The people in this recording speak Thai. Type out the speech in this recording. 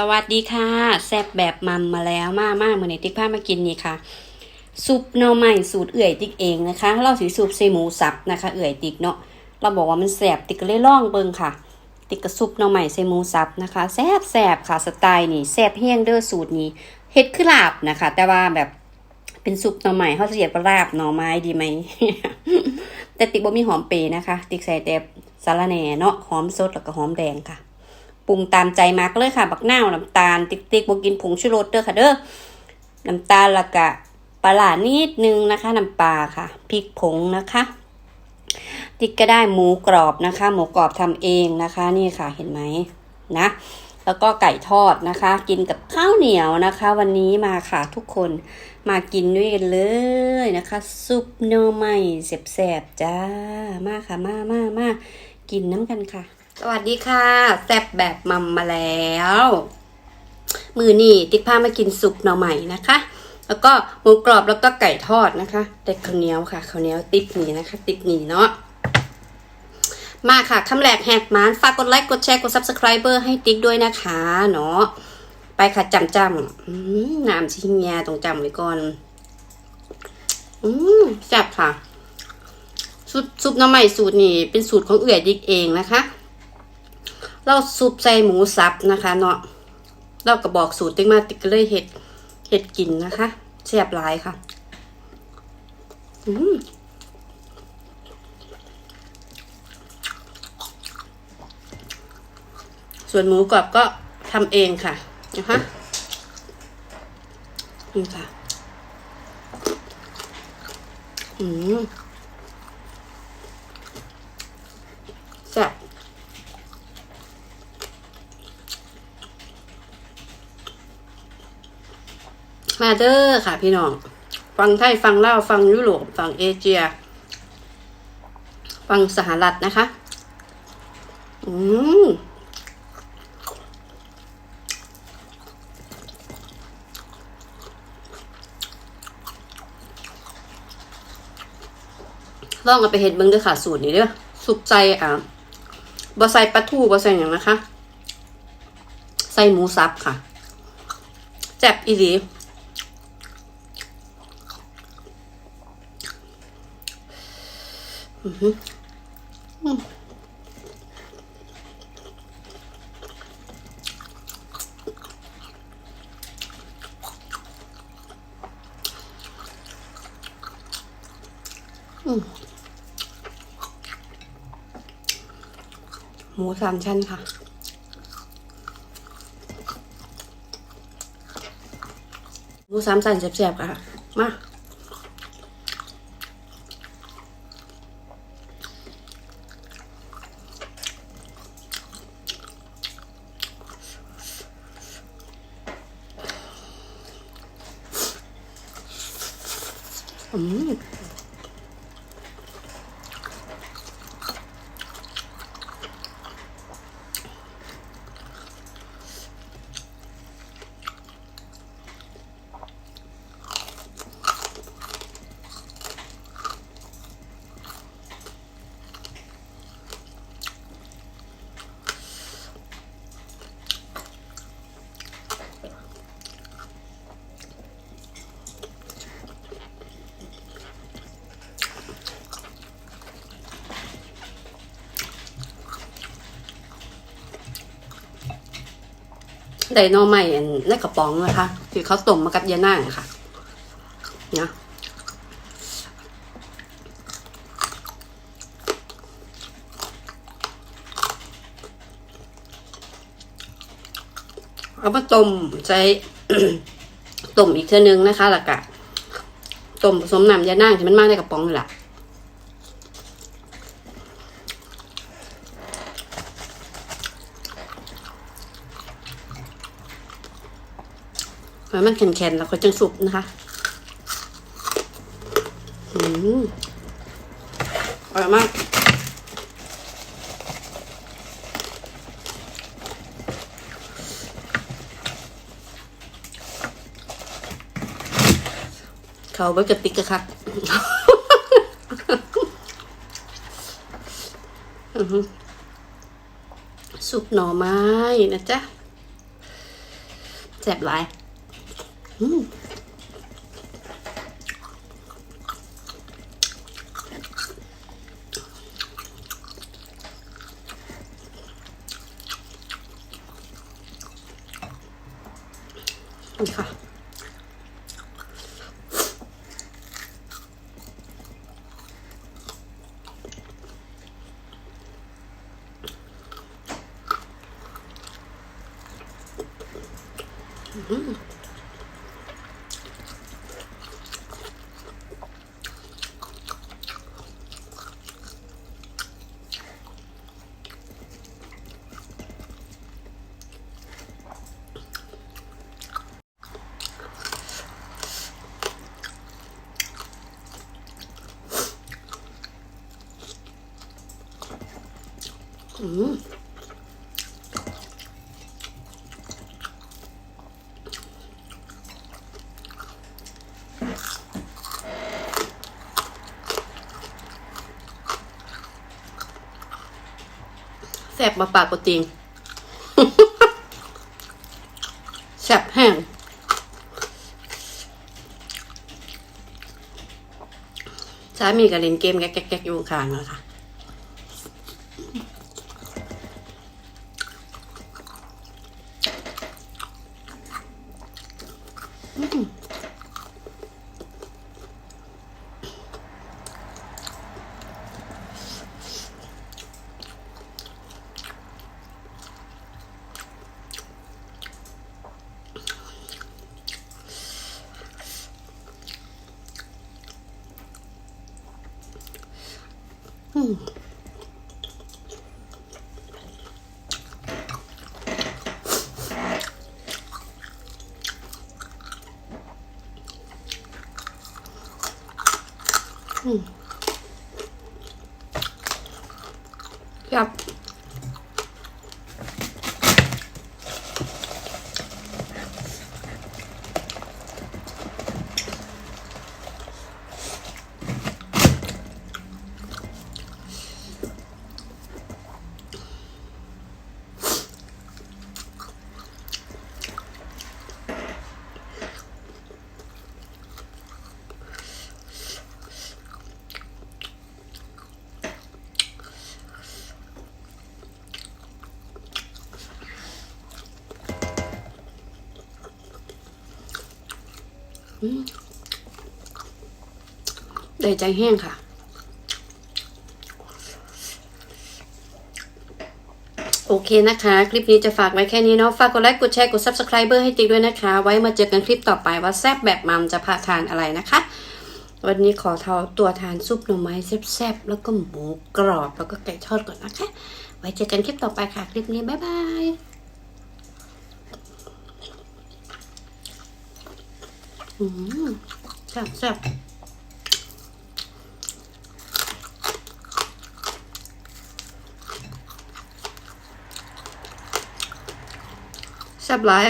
สวัสดีค่ะแซบแบบมัมมาแล้วมากมากเมื่อไหร่ติ๊กพามากินนี่ค่ะซุปหน่อไม้สูตรเอื่อยติ๊กเองนะคะเราสีซุปใส่หมูสับนะคะ เอื่อยติ๊กเนาะเราบอกว่ามันแสบติ๊กเลยล่องเบิงค่ะ ติ๊กกระซุปหน่อไม้ใส่หมูสับนะคะแซบแซบค่ะสไตล์นี่แซบเฮี้ยงเด้อสูตรนี้เฮ็ดคือลาบนะคะ แต่ว่าแบบเป็นซุปหน่อไม้เขาเรียกว่าลาบหน่อไม้ดีไหมแต่ติ๊กบ่มีหอมเปร์นะคะ ติ๊กใส่แต่สาระแหน่เนาะหอมสดแล้วก็หอมแดงค่ะ ปรุงตามใจมากเลยค่ะ บักนาวน้ำตาล ติ๊กติ๊กบกินผงชูรสเด้อค่ะเด้อน้ำตาลละกะปลาหนิดนึงนะคะน้ำปลาค่ะพริกผงนะคะติ๊กก็ได้หมูกรอบนะคะ หมูกรอบทำเองนะคะ นี่ค่ะเห็นไหมนะ แล้วก็ไก่ทอดนะคะ กินกับข้าวเหนียวนะคะ วันนี้มาค่ะทุกคนมากินด้วยกันเลยนะคะ ซุปหน่อไม้แสบๆจ้ามาค่ะมามามากินน้ำกันค่ะ สวัสดีค่ะแซบแบบมัมมาแล้ว มือนี่ติ๊กพามากินซุปหน่อไม้นะคะ แล้วก็หมูกรอบแล้วก็ไก่ทอดนะคะ แต่ข้าวเหนียวค่ะข้าวเหนียวติ๊กนี่นะคะ ติ๊กนี่เนาะมาค่ะคำแรกแหกมานฝากกดไลค์กดแชร์กด subscriber ให้ติ๊กด้วยนะคะเนาะไปค่ะจำจำอืมน้ำชิงยาตรงจำไว้ก่อนอืมแซ่บค่ะซุปซุปน้ำใหม่สูตรนี่เป็นสูตรของเอื่อยดิกเองนะคะ เราซุปใส่หมูสับนะคะเนาะเราก็บอกสูตรติ๊กมาติ๊กเลยเห็ดเห็ดกินนะคะแซ่บหลายค่ะอืมส่วนหมูกรอบก็ทำเองค่ะนะคะนี่ค่ะ อืมแซ่บ มาเด้อค่ะพี่น้อง ฟังไทย ฟังเล่าฟังยุโรปฟังเอเชีย ฟังสหรัฐนะคะ อืมลองเอาไปเห็ดเบิ้งเด้วยค่ะ สูตรนี้เด้อสุปใส่อ่าบะใส่ปลาทูบะใส่อย่างนะคะ ใส่หมูสับค่ะแจ่บอีหลี อือหืออืมอืมหมูสามชั้นค่ะ หมูสามสันแซ่บๆค่ะ มา Нет. ไดโนใหม่ในกระป๋องนะคะที่เขาต้มมากับยาน่างค่ะนะเอามาต้มใช้ต้มอีกเท่านึงนะคะแล้วก็ต้มผสมน้ำยาน่างที่มันมากในกระป๋องนี่แหละ ให้มันแข็งๆแล้วก็จังสุกนะคะอืมอร่อยมากเขาเบิกระติกกะครับอื้อหือสุกหน่อไม้นะจ๊ะแซ่บหลาย อืมนี่ค่ะ อืม แซ่บมาปากกว่าจริงแซ่บแห้งสามีก็เล่นเกมแก๊กๆอยู่ข้างๆแล้ว ค่ะครับ ได้ใจแห้งค่ะ โอเคนะคะ คลิปนี้จะฝากไว้แค่นี้เนาะ ฝากกดไลค์ กดแชร์ กด subscribe ให้ติ๊กด้วยนะคะ ไว้มาเจอกันคลิปต่อไปว่าแซบแบบมัมจะพาทานอะไรนะคะ วันนี้ขอเทาตัวทานซุปหน่อไม้แซ่บๆ แล้วก็หมูกรอบ แล้วก็ไก่ทอดก่อนนะคะ ไว้เจอกันคลิปต่อไปค่ะ คลิปนี้ บ๊ายบาย อืมแซ่บแซ่บแซ่บหลาย